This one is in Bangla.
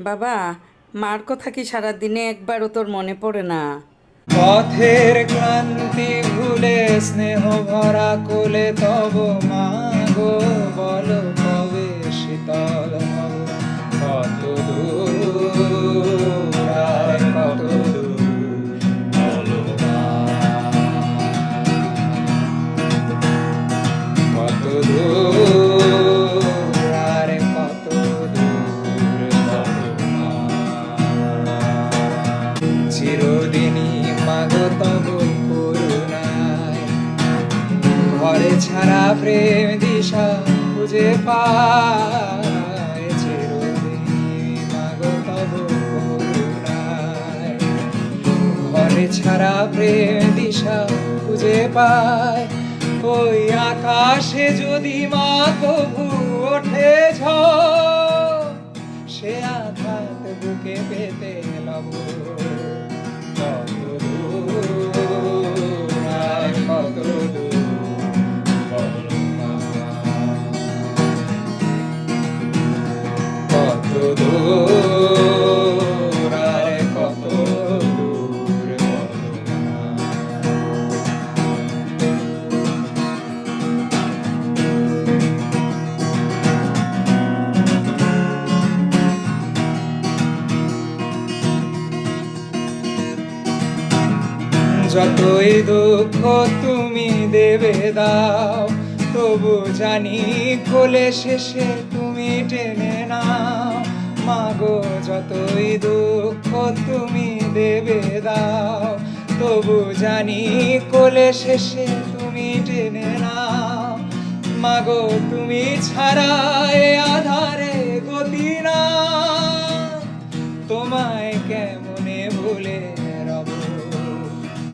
বাবা, মার কথা কি সারাদিনে একবারও তোর মনে পড়ে না? পথের ক্লান্তি ভুলে, স্নেহ ভরা কোলে তব মাগো বলো। ঘরে ছাড়া প্রেম দিশা খুঁজে পায় ছাড়া প্রেম দিশা খুঁজে পায়। ওই আকাশে যদি মা কবু ওঠে ঝড়, সে আঘাত বুকে পেতে লব যতই দুঃখ তুমি দেবে দাও তবু জানি কোলে শেষে তুমি টেনে নাও। মাগো, যতই দুঃখ তুমি দেবে দাও, তবু জানি কোলে শেষে তুমি টেনে নাও। মাগো, তুমি ছাড়া এ আধারে গতি না। তোমায় কেমনে ভুলে